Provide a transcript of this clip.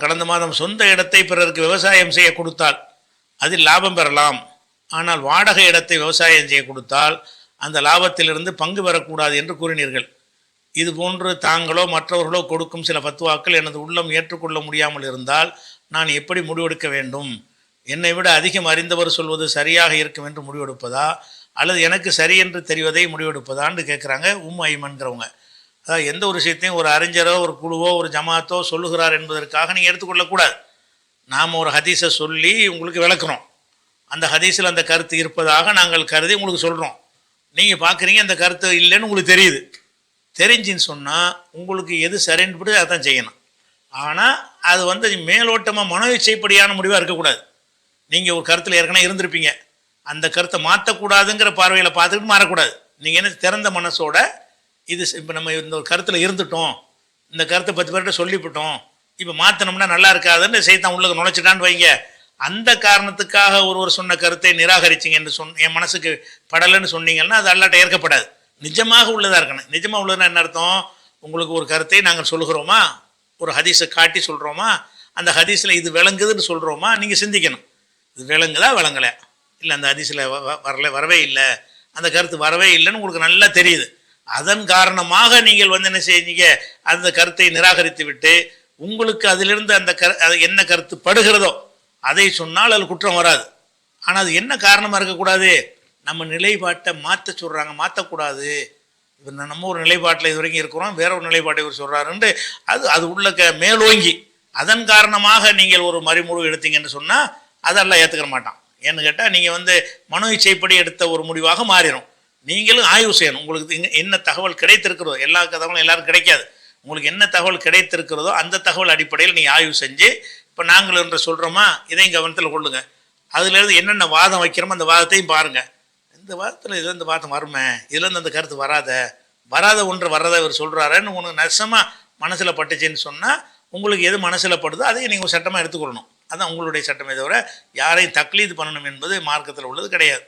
கடந்த மாதம் சொந்த இடத்தை பிறருக்கு விவசாயம் செய்ய கொடுத்தால் அதில் லாபம் பெறலாம். ஆனால் வாடகை இடத்தை விவசாயம் செய்ய கொடுத்தால் அந்த லாபத்திலிருந்து பங்கு பெறக்கூடாது என்று கூறினீர்கள். இது போன்று தாங்களோ மற்றவர்களோ கொடுக்கும் சில பத்துவாக்கள் எனது உள்ளம் ஏற்றுக்கொள்ள முடியாமல் இருந்தால் நான் எப்படி முடிவெடுக்க வேண்டும்? என்னை விட அதிகம் அறிந்தவர் சொல்வது சரியாக இருக்கும் என்று முடிவெடுப்பதா? அல்லது எனக்கு சரி என்று தெரிவதை முடிவெடுப்பதான்னு கேட்குறாங்க உம் ஐமன்கிறவங்க அதாவது எந்த ஒரு விஷயத்தையும் ஒரு அறிஞரோ ஒரு குழுவோ ஒரு ஜமாத்தோ சொல்லுகிறார் என்பதற்காக நீங்கள் எடுத்துக்கொள்ளக்கூடாது. நாம் ஒரு ஹதீஸை சொல்லி உங்களுக்கு விளக்குறோம். அந்த ஹதீஸில் அந்த கருத்து இருப்பதாக நாங்கள் கருதி உங்களுக்கு சொல்கிறோம் நீங்கள் பார்க்குறீங்க அந்த கருத்து இல்லைன்னு உங்களுக்கு தெரியுது. தெரிஞ்சுன்னு சொன்னால் உங்களுக்கு எது சரின்னு அதை அதான் செய்யணும். ஆனால் அது வந்து மேலோட்டமாக மனோச்சைப்படியான முடிவாக இருக்கக்கூடாது. நீங்கள் ஒரு கருத்தில் ஏற்கனவே இருந்திருப்பீங்க. அந்த கருத்தை மாற்றக்கூடாதுங்கிற பார்வையில் பார்த்துக்கிட்டு மாறக்கூடாது. நீங்கள் என்ன திறந்த மனசோட இது இப்போ நம்ம இந்த ஒரு கருத்தில் இருந்துட்டோம். இந்த கருத்தை பத்து பேர்கிட்ட சொல்லிவிட்டோம். இப்போ மாற்றினோம்னா நல்லா இருக்காதுன்னு செய்தான் உள்ள நுழைச்சிட்டான்னு வைங்க. அந்த காரணத்துக்காக ஒருவர் சொன்ன கருத்தை நிராகரிச்சிங்கன்னு சொன் என் மனசுக்கு படலைன்னு சொன்னீங்கன்னா அது அல்லாட்ட ஏற்கப்படாது. நிஜமாக உள்ளதாக இருக்கணும். நிஜமாக உள்ளதுன்னா என்ன அர்த்தம்? உங்களுக்கு ஒரு கருத்தை நாங்கள் சொல்லுகிறோமா? ஒரு ஹதீஸை காட்டி சொல்கிறோமா அந்த ஹதீஸில் இது விளங்குதுன்னு சொல்கிறோமா நீங்கள் சிந்திக்கணும். இது விளங்குதா? விளங்கலை. இல்லை அந்த ஹதீஸில் வ- வ- வரல வரவே இல்லை. அந்த கருத்து வரவே இல்லைன்னு உங்களுக்கு நல்லா தெரியுது. அதன் காரணமாக நீங்கள் வந்து என்ன செய்யுங்க அந்த கருத்தை நிராகரித்து விட்டு உங்களுக்கு அதிலிருந்து அந்த கரு அது என்ன கருத்து படுகிறதோ அதை சொன்னால் அது குற்றம் வராது. ஆனால் அது என்ன காரணமாக இருக்கக்கூடாது? நம்ம நிலைப்பாட்டை மாற்ற சொல்கிறாங்க மாற்றக்கூடாது. இப்போ நம்ம ஒரு நிலைப்பாட்டில் இது வரைக்கும் இருக்கிறோம் வேற ஒரு நிலைப்பாட்டை இவர் சொல்கிறாருன்ட்டு அது அது உள்ள க மேலோங்கி அதன் காரணமாக நீங்கள் ஒரு மறுமுடிவு எடுத்தீங்கன்னு சொன்னால் அதெல்லாம் ஏற்றுக்கிற மாட்டான். ஏன்னு கேட்டால் நீங்கள் வந்து மனோ இச்சைப்படி எடுத்த ஒரு முடிவாக மாறிடும் நீங்களும் ஆய்வு செய்யணும். உங்களுக்கு என்ன தகவல் கிடைத்திருக்கிறதோ எல்லா தகவலும் எல்லாரும் கிடைக்காது. உங்களுக்கு என்ன தகவல் கிடைத்திருக்கிறதோ அந்த தகவல் அடிப்படையில் நீங்கள் ஆய்வு செஞ்சு இப்போ நாங்கள் என்று சொல்கிறோமா இதையும் கவனத்தில் கொள்ளுங்க. அதுலேருந்து என்னென்ன வாதம் வைக்கிறோமோ அந்த வாதத்தையும் பாருங்கள் இந்த வாதத்தில் இதுலேருந்து வாதம் வருமே? இதுலேருந்து அந்த கருத்து வராத? வராத ஒன்று வர்றதை இவர் சொல்கிறாருன்னு உனக்கு நெசமாக மனசில் பட்டுச்சுன்னு சொன்னால் உங்களுக்கு எது மனசில் படுதோ அதையும் நீங்கள் சட்டமாக எடுத்துக்கொள்ளணும். அதான் உங்களுடைய சட்டமே. தவிர யாரையும் தக்லீது பண்ணணும் என்பது மார்க்கத்தில் உள்ளது கிடையாது.